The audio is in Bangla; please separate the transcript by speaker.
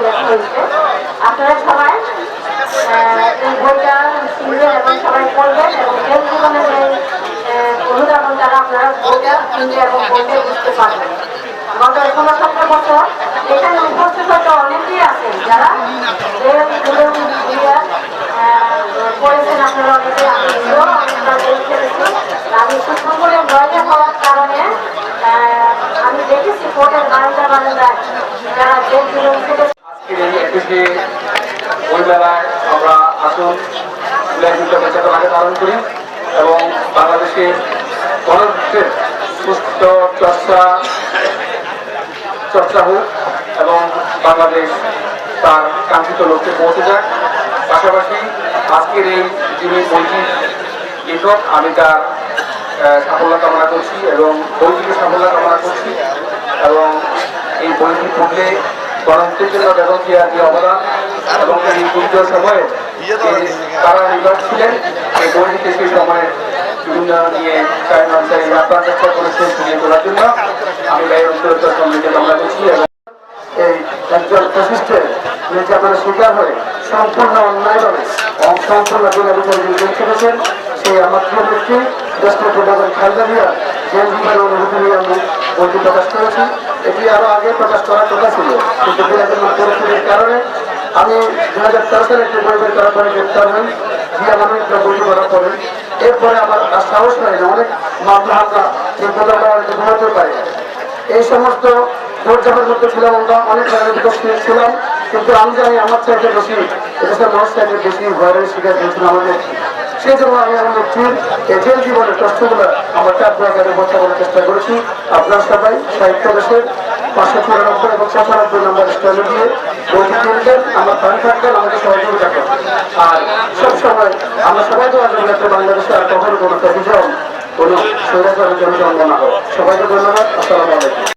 Speaker 1: এই বই আপনারা সবাই এই বইটা কিনবেন এবং সবাই পড়বেন এবং জীবনে যে আহ, অনুধাবন দ্বারা আপনারা বইটা কিনবে এবং বইটা বুঝতে পারবেন। গত ষোলো সতেরো বছর এখানে উপস্থিত হয়তো অনেকেই আছেন যারা করেছেন আপনারা অনেকে আমি নিজেও অনেকবার জেল খেটেছি আমি সুপ্রিম বয়সে হওয়ার কারণে আমি দেখেছি কোর্টের বারান্দা বারান্দায় যারা জেল জীবন খেটেছে
Speaker 2: এই মেলায় আমরা আসুন সাথে আগে পালন করি এবং বাংলাদেশের গণতন্ত্রের সুস্থ চর্চা চর্চা হোক এবং বাংলাদেশ তার কাঙ্ক্ষিত লক্ষ্যে পৌঁছে যাক পাশাপাশি আজকের এই যিনি বইটির লেখক আমি তার সাফল্য কামনা করছি এবং বইটিকে সাফল্য কামনা করছি এবং এই বইটি পড়লে গণতন্ত্রের জন্য ব্যবস্থা যে অবদান এবং এই দুর্যোগ সময়ে তারা নির্বাচ ছিলেন। এই বইটিতে সেই সময়ে বিভিন্ন নিয়ে চাই আপনার চেষ্টা করেছে ফিরিয়ে তোলার জন্য। আমি এই অন্তর্গত সম্মিলিত কামনা করছি এবং এই একজন প্রশিষ্টের নির্যাতনের শিকার হয়ে সম্পূর্ণ অন্যায়ভাবে সম্পূর্ণ বিনা যিনি জেল সেই আমার প্রিয় ব্যক্তি দেশমন্ত্রী বাজার খালদা মিয়া জেল অনুভূতি নিয়ে আমি বইটি প্রকাশ করেছি। এটি আরও আগে প্রকাশ করার কথা ছিল। কিন্তু পরিস্থিতির কারণে আমি দু হাজার তেরো সালে একটি বই বের করার পরে গ্রেপ্তার হই। জিয়া মানুষ বইটি করার পরে এরপরে আমার আর সাহস হয় না। অনেক মামলা, হামলা আমরা অনেকে ঘুমাতে পারি। এই সমস্ত পর্যাপের মধ্যে ছিলাম আমরা। অনেক রাজনৈতিক ছিলাম। কিন্তু আমি জানি আমার চাইতে বেশি, এদেশের মানুষ চাইতে বেশি ভয়ের শিকার হয়েছিল আমাদের। সেই আমি জীবনের কষ্টগুলো আমার চার জায়গায় উপস্থাপনের চেষ্টা করেছি আপনার সবাই সাহিত্য দেশের পাঁচশো চুরানব্বই এবং সাতানব্বই নম্বর স্ট্যান্ডে দিয়ে বইটি কিনবেন আমার পানি থাকবেন আমাকে সহযোগিতা করবেন আর সবসময় আমরা সবাই তো আসলে একটা বাংলাদেশে আর কখনো কোনো অভিযোগ কোনো স্বৈরাচারের জন্য জন্ম না সবাইকে ধন্যবাদ। আসসালামু আলাইকুম